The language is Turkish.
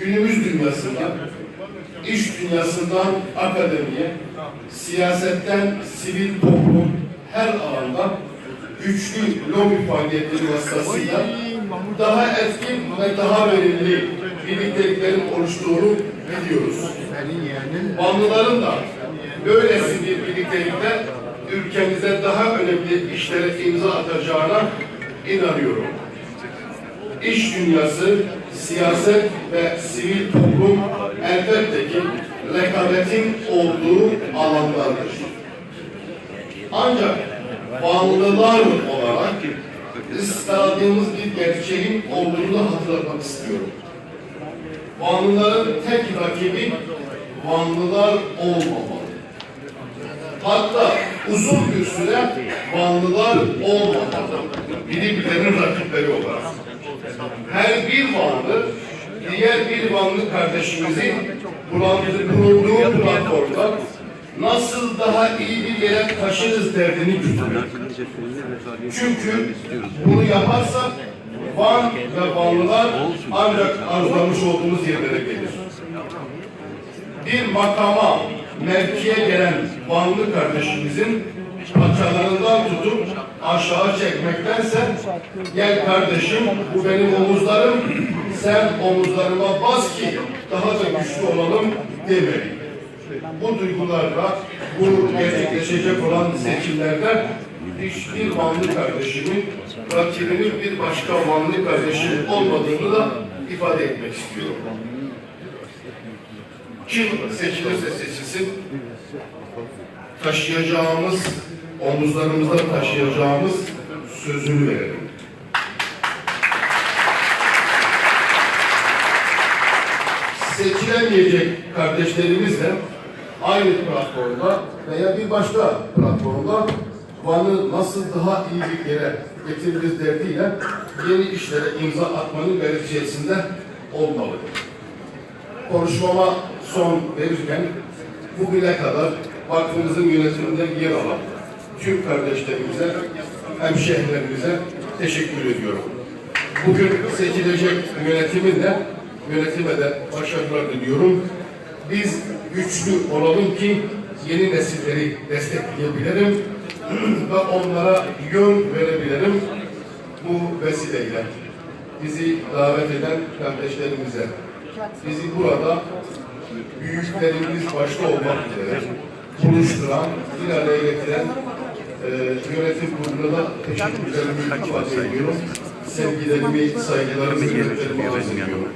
günümüz dünyasından, iş dünyasından akademiye, siyasetten sivil toplum her alanda güçlü lobi faaliyetleri vasıtasıyla daha etkin ve daha verimli birlikteliklerin oluştuğunu biliyoruz. Vanlıların da böylesi bir birliktelikte ülkemize daha önemli işlere imza atacağına inanıyorum. İş dünyası, siyaset ve sivil toplum elbette ki rekabetin olduğu alanlardır. Ancak Vanlılar olarak ıskaladığımız bir gerçeğin olduğunu hatırlatmak istiyorum. Vanlıların tek rakibi Vanlılar olmamalı. Hatta uzun bir süre Vanlılar olmamalı. Birbirlerinin rakipleri olarak. Diğer bir Vanlı kardeşimizin bulunduğu platformda nasıl daha iyi bir yere taşırız derdini gütülür. Çünkü bunu yaparsak Van ve Vanlılar ancak arzulamış olduğumuz yerlere gelir. Bir makama, mevkiye gelen Vanlı kardeşimizin paçalarından tutup aşağı çekmektense gel kardeşim bu benim omuzlarım sen omuzlarıma bas ki daha da güçlü olalım demeli. Bu duygularla bu gerçekleşecek olan seçimlerde hiçbir Vanlı kardeşimin rakibinin bir başka Vanlı kardeşim olmadığını da ifade etmek istiyorum. Kim seçilirse seçilsin taşıyacağımız, omuzlarımızda taşıyacağımız sözünü verelim. Seçilemeyecek kardeşlerimizle aynı platformda veya bir başka platformda Van'ı nasıl daha iyi bir yere getiririz derdiyle yeni işlere imza atmanın gerekçesinde olmalı. Konuşmama son verirken bugüne kadar vakfımızın yönetiminde yer alan tüm kardeşlerimize, hemşehrilerimize teşekkür ediyorum. Bugün seçilecek yönetiminle yönetime de başarılar diliyorum. Biz güçlü olalım ki yeni nesilleri destekleyebilirim ve onlara yön verebilirim bu vesileyle. Bizi davet eden kardeşlerimize, bizi burada büyüklerimiz başta olmak üzere buluşturan, bir araya getiren e, yönetim kuruluna teşekkürlerimi ifade ediyorum sevgilerimi, saygılarımı, hürmetlerimi arz ediyorum.